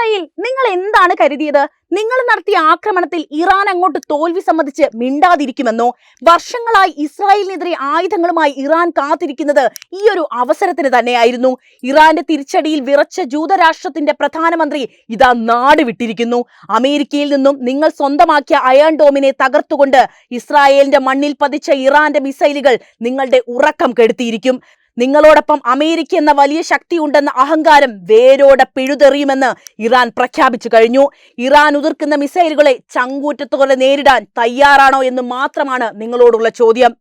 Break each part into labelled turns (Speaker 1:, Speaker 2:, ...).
Speaker 1: Israel നിങ്ങൾ എന്താണ് കരുതിയത്? നിങ്ങൾ നടത്തിയ ആക്രമണത്തിൽ ഇറാൻ അങ്ങോട്ട് തോൽവി സംബന്ധിച്ച് മിണ്ടാതിരിക്കുമെന്നോ? വർഷങ്ങളായി ഇസ്രായേലിനെതിരെ ആയുധങ്ങളുമായി ഇറാൻ കാത്തിരിക്കുന്നത് ഈ ഒരു അവസരത്തിന് തന്നെയായിരുന്നു. ഇറാന്റെ തിരിച്ചടിയിൽ വിറച്ച ജൂതരാഷ്ട്രത്തിന്റെ പ്രധാനമന്ത്രി ഇതാ നാട് വിട്ടിരിക്കുന്നു. അമേരിക്കയിൽ നിന്നും നിങ്ങൾ സ്വന്തമാക്കിയ അയൺ ഡോമിനെ തകർത്തുകൊണ്ട് ഇസ്രായേലിന്റെ മണ്ണിൽ പതിച്ച ഇറാന്റെ മിസൈലുകൾ നിങ്ങളുടെ ഉറക്കം കെടുത്തിയിരിക്കും. നിങ്ങളോടൊപ്പം അമേരിക്ക എന്ന വലിയ ശക്തി ഉണ്ടെന്ന അഹങ്കാരം വേരോടെ പിഴുതെറിയുമെന്ന് ഇറാൻ പ്രഖ്യാപിച്ചു കഴിഞ്ഞു. ഇറാൻ ഉതിർക്കുന്ന മിസൈലുകളെ ചങ്കൂറ്റത്തോടെ നേരിടാൻ തയ്യാറാണോ എന്ന് മാത്രമാണ് നിങ്ങളോടുള്ള ചോദ്യം.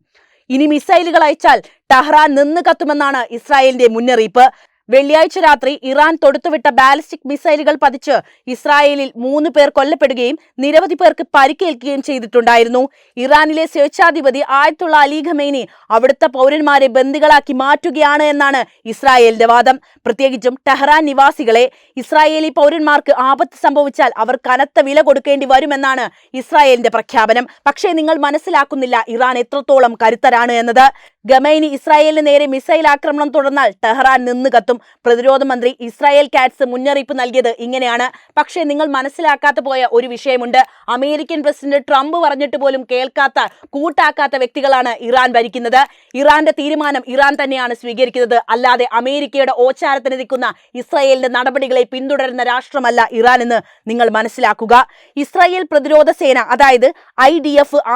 Speaker 1: ഇനി മിസൈലുകൾ അയച്ചാൽ ടെഹ്റാൻ നിന്ന് കത്തുമെന്നാണ് ഇസ്രായേലിന്റെ മുന്നറിയിപ്പ്. വെള്ളിയാഴ്ച രാത്രി ഇറാൻ തൊടുത്തുവിട്ട ബാലിസ്റ്റിക് മിസൈലുകൾ പതിച്ച് ഇസ്രായേലിൽ മൂന്ന് പേർ കൊല്ലപ്പെടുകയും നിരവധി പേർക്ക് പരിക്കേൽക്കുകയും ചെയ്തിട്ടുണ്ടായിരുന്നു. ഇറാനിലെ സ്വേച്ഛാധിപതി ആയത്തുള്ള അലി ഖമേനി അവിടുത്തെ പൗരന്മാരെ ബന്ദികളാക്കി മാറ്റുകയാണ് എന്നാണ് ഇസ്രായേലിന്റെ വാദം. പ്രത്യേകിച്ചും ടെഹ്റാൻ നിവാസികളെ ഇസ്രായേലി പൗരന്മാർക്ക് ആപത്ത് സംഭവിച്ചാൽ അവർ കനത്ത വില കൊടുക്കേണ്ടി വരുമെന്നാണ് ഇസ്രായേലിന്റെ പ്രഖ്യാപനം. പക്ഷേ നിങ്ങൾ മനസ്സിലാക്കുന്നില്ല ഇറാൻ എത്രത്തോളം കരുത്തരാണ് എന്നത്. ഗമൈനി ഇസ്രായേലിന് നേരെ മിസൈൽ ആക്രമണം തുടർന്നാൽ ടെഹ്റാൻ നിന്ന് കത്തും. പ്രതിരോധ മന്ത്രി ഇസ്രായേൽ കാറ്റ്സ് മുന്നറിയിപ്പ് നൽകിയത് ഇങ്ങനെയാണ്. പക്ഷേ നിങ്ങൾ മനസ്സിലാക്കാത്ത പോയ ഒരു വിഷയമുണ്ട്. അമേരിക്കൻ പ്രസിഡന്റ് ട്രംപ് പറഞ്ഞിട്ട് പോലും കേൾക്കാത്ത കൂട്ടാക്കാത്ത വ്യക്തികളാണ് ഇറാൻ ഭരിക്കുന്നത്. ഇറാന്റെ തീരുമാനം ഇറാൻ തന്നെയാണ് സ്വീകരിക്കുന്നത്. അല്ലാതെ അമേരിക്കയുടെ ഓച്ചാരത്തിന് നിൽക്കുന്ന ഇസ്രായേലിന്റെ നടപടികളെ പിന്തുടരുന്ന രാഷ്ട്രമല്ല ഇറാൻ എന്ന് നിങ്ങൾ മനസ്സിലാക്കുക. ഇസ്രായേൽ പ്രതിരോധ സേന അതായത് ഐ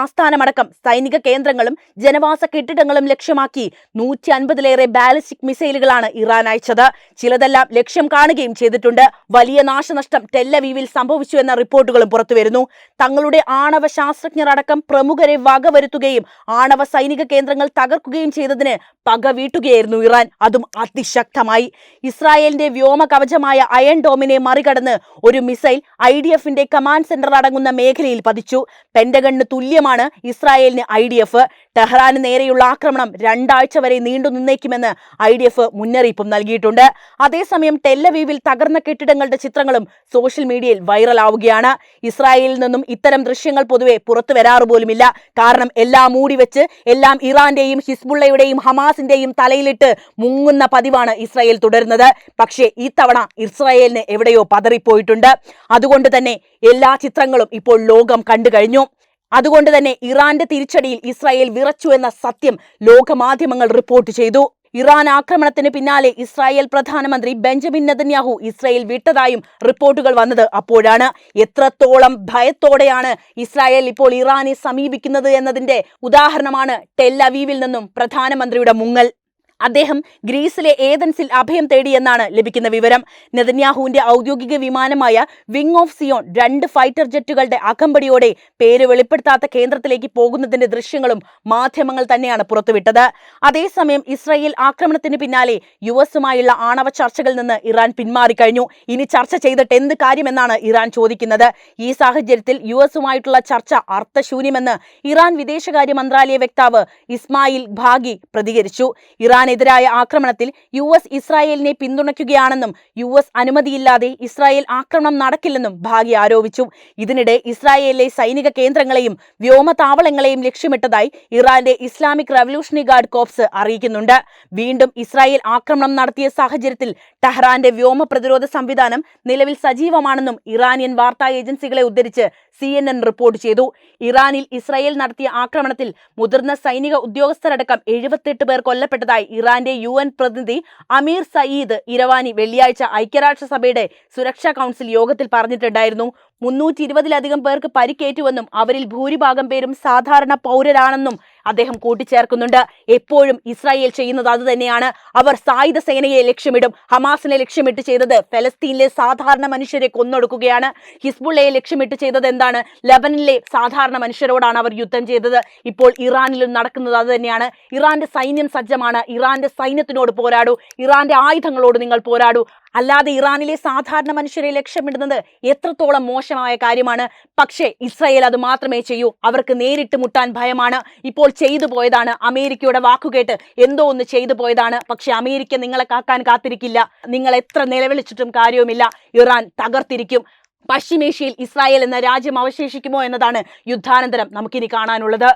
Speaker 1: ആസ്ഥാനമടക്കം സൈനിക കേന്ദ്രങ്ങളും ജനവാസ കെട്ടിടങ്ങളും ലക്ഷ്യമാക്കി നൂറ്റി അൻപതിലേറെ ബാലിസ്റ്റിക് മിസൈലുകളാണ് ഇറാൻ അയച്ചത്. ചിലതെല്ലാം ലക്ഷ്യം കാണുകയും ചെയ്തിട്ടുണ്ട്. വലിയ നാശനഷ്ടം ടെല്ലവീവിൽ സംഭവിച്ചു എന്ന റിപ്പോർട്ടുകളും പുറത്തുവരുന്നു. തങ്ങളുടെ ആണവ ശാസ്ത്രജ്ഞർ അടക്കം പ്രമുഖരെ വകവരുത്തുകയും ആണവ സൈനിക കേന്ദ്രങ്ങൾ തകർക്കുകയും ചെയ്തതിന് പക വീട്ടുകയായിരുന്നു ഇറാൻ. അതും അതിശക്തമായി. ഇസ്രായേലിന്റെ വ്യോമ കവചമായ അയൺ ഡോമിനെ മറികടന്ന് ഒരു മിസൈൽ ഐ ഡി എഫിന്റെ കമാൻഡ് സെന്റർ അടങ്ങുന്ന മേഖലയിൽ പതിച്ചു. പെന്റഗണിന് തുല്യമാണ് ഇസ്രായേലിന് ഐ ഡി എഫ്. ടെഹ്റാന് നേരെയുള്ള ആക്രമണം രണ്ടാഴ്ച വരെ നീണ്ടു നിന്നേക്കുമെന്ന് ഐ ഡി എഫ് മുന്നറിയിപ്പും നൽകിയിട്ടുണ്ട്. അതേസമയം ടെല്ലവീവിൽ തകർന്ന കെട്ടിടങ്ങളുടെ ചിത്രങ്ങളും സോഷ്യൽ മീഡിയയിൽ വൈറലാവുകയാണ്. ഇസ്രായേലിൽ നിന്നും ഇത്തരം ദൃശ്യങ്ങൾ പൊതുവെ പുറത്തു വരാറ് പോലുമില്ല. കാരണം എല്ലാം മൂടി വെച്ച് എല്ലാം ഇറാന്റെയും ഹിസ്ബുള്ളയുടെയും ഹമാസിന്റെയും തലയിലിട്ട് മുങ്ങുന്ന പതിവാണ് ഇസ്രായേൽ തുടരുന്നത്. പക്ഷേ ഈ തവണ ഇസ്രായേലിന് എവിടെയോ പതറിപ്പോയിട്ടുണ്ട്. അതുകൊണ്ട് തന്നെ എല്ലാ ചിത്രങ്ങളും ഇപ്പോൾ ലോകം കണ്ടു കഴിഞ്ഞു അതുകൊണ്ട് തന്നെ ഇറാന്റെ തിരിച്ചടിയിൽ ഇസ്രായേൽ വിറച്ചു എന്ന സത്യം ലോകമാധ്യമങ്ങൾ റിപ്പോർട്ട് ചെയ്തു. ഇറാൻ ആക്രമണത്തിന് പിന്നാലെ ഇസ്രായേൽ പ്രധാനമന്ത്രി ബെഞ്ചമിൻ നെതന്യാഹു ഇസ്രായേൽ വിട്ടതായും റിപ്പോർട്ടുകൾ വന്നത് അപ്പോഴാണ്. എത്രത്തോളം ഭയത്തോടെയാണ് ഇസ്രായേൽ ഇപ്പോൾ ഇറാനെ സമീപിക്കുന്നത് എന്നതിന്റെ ഉദാഹരണമാണ് ടെല്ലവീവിൽ നിന്നും പ്രധാനമന്ത്രിയുടെ മുങ്ങൽ. അദ്ദേഹം ഗ്രീസിലെ ഏതൻസിൽ അഭയം തേടിയെന്നാണ് ലഭിക്കുന്ന വിവരം. നെതന്യാഹുവിന്റെ ഔദ്യോഗിക വിമാനമായ വിങ് ഓഫ് സിയോൺ രണ്ട് ഫൈറ്റർ ജെറ്റുകളുടെ അകമ്പടിയോടെ പേര് വെളിപ്പെടുത്താത്ത കേന്ദ്രത്തിലേക്ക് പോകുന്നതിന്റെ ദൃശ്യങ്ങളും മാധ്യമങ്ങൾ തന്നെയാണ് പുറത്തുവിട്ടത്. അതേസമയം ഇസ്രായേൽ ആക്രമണത്തിന് പിന്നാലെ യു എസുമായുള്ള ആണവ ചർച്ചകളിൽ നിന്ന് ഇറാൻ പിന്മാറിക്കഴിഞ്ഞു ഇനി ചർച്ച ചെയ്തിട്ട് എന്ത് കാര്യമെന്നാണ് ഇറാൻ ചോദിക്കുന്നത്. ഈ സാഹചര്യത്തിൽ യു എസുമായിട്ടുള്ള ചർച്ച അർത്ഥശൂന്യമെന്ന് ഇറാൻ വിദേശകാര്യ മന്ത്രാലയ വക്താവ് ഇസ്മായിൽ ഭാഗി പ്രതികരിച്ചു. ഇറാനെതിരായ ആക്രമണത്തിൽ യു എസ് ഇസ്രായേലിനെ പിന്തുണയ്ക്കുകയാണെന്നും യു എസ് അനുമതിയില്ലാതെ ഇസ്രായേൽ ആക്രമണം നടക്കില്ലെന്നും ഭാഗി ആരോപിച്ചു. ഇതിനിടെ ഇസ്രായേലിലെ സൈനിക കേന്ദ്രങ്ങളെയും വ്യോമതാവളങ്ങളെയും ലക്ഷ്യമിട്ടതായി ഇറാന്റെ ഇസ്ലാമിക് റവല്യൂഷണറി ഗാർഡ് കോപ്സ് അറിയിക്കുന്നുണ്ട്. വീണ്ടും ഇസ്രായേൽ ആക്രമണം നടത്തിയ സാഹചര്യത്തിൽ ടെഹ്റാന്റെ വ്യോമ പ്രതിരോധ സംവിധാനം നിലവിൽ സജീവമാണെന്നും ഇറാനിയൻ വാർത്താ ഏജൻസികളെ ഉദ്ധരിച്ച് സി എൻ എൻ റിപ്പോർട്ട് ചെയ്തു. ഇറാനിൽ ഇസ്രായേൽ നടത്തിയ ആക്രമണത്തിൽ മുതിർന്ന സൈനിക ഉദ്യോഗസ്ഥരടക്കം എഴുപത്തെട്ട് പേർ കൊല്ലപ്പെട്ടതായി ഇറാന്റെ യു എൻ പ്രതിനിധി അമീർ സയീദ് ഇരവാനി വെള്ളിയാഴ്ച ഐക്യരാഷ്ട്രസഭയുടെ സുരക്ഷാ കൗൺസിൽ യോഗത്തിൽ പറഞ്ഞിട്ടുണ്ടായിരുന്നു. മുന്നൂറ്റി ഇരുപതിലധികം പേർക്ക് പരിക്കേറ്റുവെന്നും അവരിൽ ഭൂരിഭാഗം പേരും സാധാരണ പൗരരാണെന്നും അദ്ദേഹം കൂട്ടിച്ചേർക്കുന്നുണ്ട്. എപ്പോഴും ഇസ്രായേൽ ചെയ്യുന്നത് അത് തന്നെയാണ്. അവർ സായുധ സേനയെ ലക്ഷ്യമിടും. ഹമാസിനെ ലക്ഷ്യമിട്ട് ചെയ്തത് ഫലസ്തീനിലെ സാധാരണ മനുഷ്യരെ കൊന്നൊടുക്കുകയാണ്. ഹിസ്ബുള്ളയെ ലക്ഷ്യമിട്ട് ചെയ്തത് എന്താണ്? ലബനിലെ സാധാരണ മനുഷ്യരോടാണ് അവർ യുദ്ധം ചെയ്തത്. ഇപ്പോൾ ഇറാനിലും നടക്കുന്നത് അത് തന്നെയാണ്. ഇറാന്റെ സൈന്യം സജ്ജമാണ്. ഇറാന്റെ സൈന്യത്തിനോട് പോരാടൂ. ഇറാന്റെ ആയുധങ്ങളോട് നിങ്ങൾ പോരാടൂ. അല്ലാതെ ഇറാനിലെ സാധാരണ മനുഷ്യരെ ലക്ഷ്യമിടുന്നത് എത്രത്തോളം മോശമായ കാര്യമാണ്. പക്ഷേ ഇസ്രയേൽ അത് മാത്രമേ ചെയ്യൂ. അവർക്ക് നേരിട്ട് മുട്ടാൻ ഭയമാണ്. ഇപ്പോൾ ചെയ്തു പോയതാണ്. അമേരിക്കയുടെ വാക്കുകേട്ട് എന്തോ ഒന്ന് ചെയ്തു പോയതാണ്. പക്ഷെ അമേരിക്ക നിങ്ങളെ കാക്കാൻ കാത്തിരിക്കില്ല. നിങ്ങൾ എത്ര നിലവിളിച്ചിട്ടും കാര്യവുമില്ല. ഇറാൻ തകർത്തിരിക്കും. പശ്ചിമേഷ്യയിൽ ഇസ്രായേൽ എന്ന രാജ്യം അവശേഷിക്കുമോ എന്നതാണ് യുദ്ധാനന്തരം നമുക്കിനി കാണാനുള്ളത്.